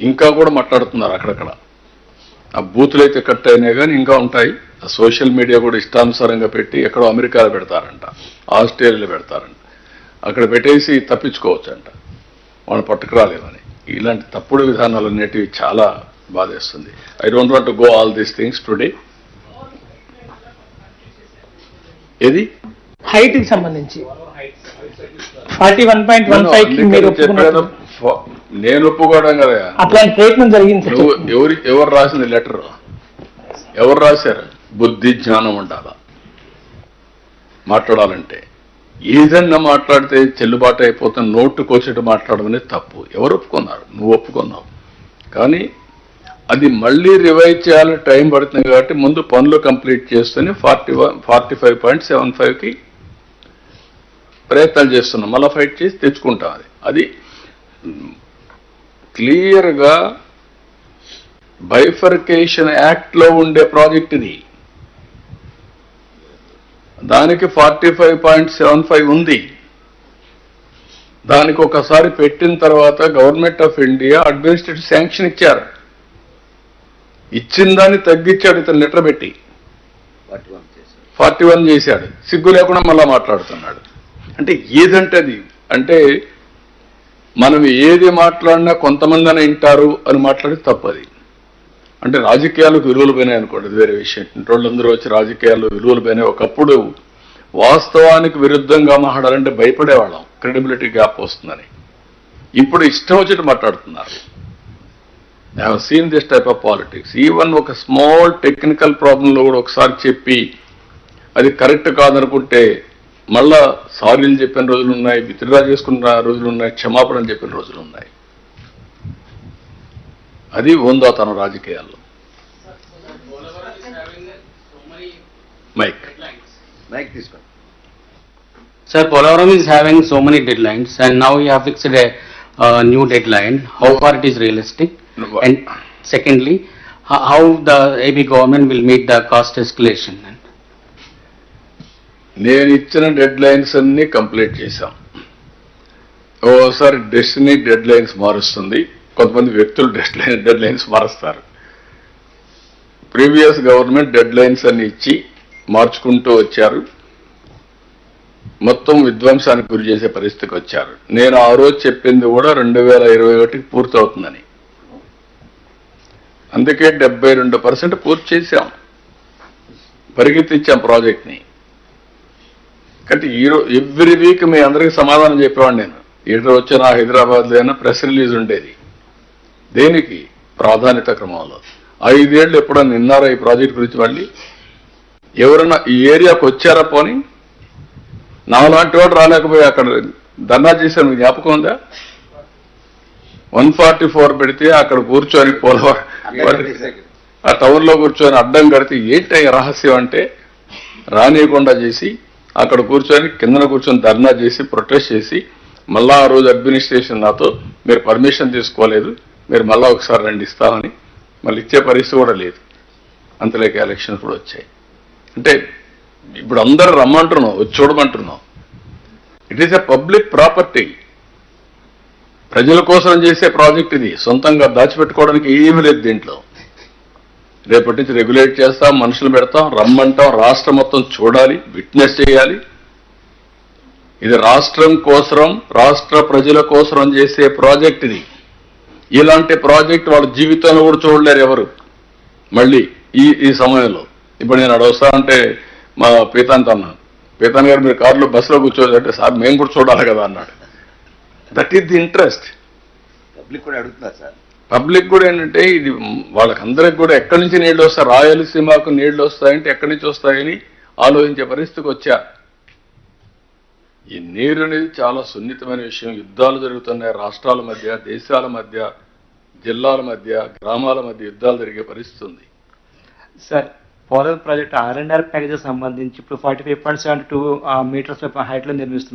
ఇంకా కూడా మాట్లాడుతున్నారు అక్కడక్కడ. ఆ బూతులు అయితే కట్ అయినాయి కానీ ఇంకా ఉంటాయి. ఆ సోషల్ మీడియా కూడా ఇష్టానుసారంగా పెట్టి ఎక్కడో అమెరికాలో పెడతారంట. ఆస్ట్రేలియాలో పెడతారంట. అక్కడ పెట్టేసి తప్పించుకోవచ్చు అంట వాళ్ళు పట్టుకురాలేమని. ఇలాంటి తప్పుడు విధానాలు అనేటివి చాలా బాధేస్తుంది. I don't want go all these things today ఏది? హైట్కి సంబంధించి. Forty one point one five నేను ఒప్పుకోవడం కదా అట్లాంటి ప్రయత్నం జరిగింది ఎవరి ఎవరు రాసింది లెటర్? ఎవరు రాశారు? బుద్ధి జ్ఞానం ఉండాలా? మాట్లాడాలంటే. ఏదన్నా మాట్లాడితే చెల్లుబాటు అయిపోతుంది నోటుకొచ్చేట మాట్లాడడం అనేది తప్పు. ఎవరు ఒప్పుకున్నారు? నువ్వు ఒప్పుకున్నావు. కానీ అది మళ్ళీ రివైజ్ చేయాలని టైం పడుతుంది కాబట్టి ముందు పనులు కంప్లీట్ చేస్తేనే forty one forty five point seven ఫైవ్కి ప్రయత్నాలు చేస్తున్నాం. మళ్ళీ ఫైట్ చేసి తెచ్చుకుంటాం అది. అది క్లియర్గా బైఫర్కేషన్ యాక్ట్లో ఉండే ప్రాజెక్ట్ ఇది. దానికి forty five point seven five ఉంది. దానికి ఒకసారి పెట్టిన తర్వాత government of India administrative sanction ఇచ్చారు. ఇచ్చిన దాన్ని తగ్గించాడు ఇతను లెటర్ పెట్టి. ఫార్టీ వన్ చేశాడు. సిగ్గు లేకుండా మళ్ళా మాట్లాడుతున్నాడు. అంటే ఏదంటే అది? అంటే మనం ఏది మాట్లాడినా కొంతమంది అని వింటారు అని మాట్లాడి తప్పది. అంటే రాజకీయాలకు విలువలు పోయినాయి అనుకోండి వేరే విషయం. ఇంటి వచ్చి రాజకీయాల్లో విలువలు పోయినాయి. ఒకప్పుడు వాస్తవానికి విరుద్ధంగా మాట్లాడాలంటే భయపడేవాళ్ళం. క్రెడిబిలిటీ గ్యాప్ వస్తుందని. ఇప్పుడు ఇష్టం వచ్చినట్టు మాట్లాడుతున్నారు. I have seen this type of politics even ఒక స్మాల్ టెక్నికల్ ప్రాబ్లంలో కూడా ఒకసారి చెప్పి అది కరెక్ట్ కాదనుకుంటే మళ్ళా సారీలు చెప్పిన రోజులు ఉన్నాయి విత్డ్రా చేసుకున్న రోజులు ఉన్నాయి క్షమాపణలు చెప్పిన రోజులు ఉన్నాయి అది ఉందా తన రాజకీయాల్లో మైక్ మైక్ తీసుకోండి Polavaram is having so many deadlines and now you have fixed a uh, new deadline. How far it is realistic? No, And secondly, ho- how the AB government will meet the cost escalation? నేను ఇచ్చిన dead lines అన్ని complete చేశాం. ఓసారి destiny dead lines మారుస్తుంది. కొంతమంది వ్యక్తులు deadline dead lines మారుస్తారు. Previous government dead lines అన్ని ఇచ్చి మార్చుకుంటూ వచ్చారు. మొత్తం విధ్వంసానికి గురి చేసే పరిస్థితికి వచ్చారు. నేను ఆ రోజు చెప్పింది కూడా రెండు వేల ఇరవై ఒకటికి పూర్తవుతుందని. అందుకే డెబ్బై రెండు పర్సెంట్ పూర్తి చేశాం. పరిగెత్తిచ్చాం ప్రాజెక్ట్ని కాబట్టి ఈరోజు ఎవ్రీ వీక్ మీ అందరికి సమాధానం చెప్పేవాడిని నేను. ఈడ వచ్చిన హైదరాబాద్ అయినా ప్రెస్ రిలీజ్ ఉండేది. దేనికి? ప్రాధాన్యత క్రమంలో. ఐదేళ్ళు ఎప్పుడన్నా విన్నారా ఈ ప్రాజెక్ట్ గురించి మళ్ళీ? ఎవరన్నా ఈ ఏరియాకు వచ్చారా పోని? నాలాంటి వాడు రాలేకపోయి అక్కడ? ధర్నా చేశాను మీకు జ్ఞాపకం ఉందా? వన్ ఫార్టీ ఫోర్ పెడితే అక్కడ కూర్చొని పోలవరం ఆ టౌన్లో కూర్చొని అడ్డం కడితే ఏంటి రహస్యం అంటే? రానియకుండా చేసి అక్కడ కూర్చొని కిందన కూర్చొని ధర్నా చేసి ప్రొటెస్ట్ చేసి మళ్ళా ఆ రోజు అడ్మినిస్ట్రేషన్ నాతో మీరు పర్మిషన్ తీసుకోలేదు మీరు మళ్ళా ఒకసారి రండి ఇస్తామని. మళ్ళీ ఇచ్చే పరిస్థితి కూడా లేదు. అంతలేక ఎలక్షన్స్ కూడా వచ్చాయి. అంటే ఇప్పుడు అందరు రమ్మంటున్నాం వచ్చి చూడమంటున్నాం it is a public property ప్రజల కోసం చేసే ప్రాజెక్ట్ ఇది. సొంతంగా దాచిపెట్టుకోవడానికి ఏమీ లేదు దీంట్లో. రేపటి నుంచి రెగ్యులేట్ చేస్తాం మనుషులు పెడతాం రమ్మంటాం రాష్ట్రం మొత్తం చూడాలి విట్నెస్ చేయాలి. ఇది రాష్ట్రం కోసరం రాష్ట్ర ప్రజల కోసరం చేసే ప్రాజెక్ట్ ఇది. ఇలాంటి ప్రాజెక్ట్ వాళ్ళ జీవితంలో కూడా చూడలేరు ఎవరు. మళ్ళీ ఈ ఈ సమయంలో. ఇప్పుడు నేను అక్కడ అంటే మా పీతాంత్ అన్నాను పీతాన్ గారు మీరు కారులో బస్సులో కూర్చోవాలంటే సార్ మేము కూడా చూడాలి కదా అన్నాడు. That is the interest public కూడా అడుగుతున్నారు సార్. పబ్లిక్ కూడా ఏంటంటే ఇది వాళ్ళకందరికి కూడా ఎక్కడి నుంచి నీళ్ళు వస్తాయి రాయలసీమకు నీళ్ళు వస్తాయంటే ఎక్కడి నుంచి వస్తాయని ఆలోచించే పరిస్థితికి వచ్చా. ఈ నీరు అనేది చాలా సున్నితమైన విషయం. యుద్ధాలు జరుగుతున్నాయి రాష్ట్రాల మధ్య దేశాల మధ్య జిల్లాల మధ్య గ్రామాల మధ్య యుద్ధాలు జరిగే పరిస్థితి ఉంది. Sir Polavaram project R and R package సంబంధించి ఇప్పుడు forty five point seven two meters హైట్లో నిర్మిస్తున్నారు.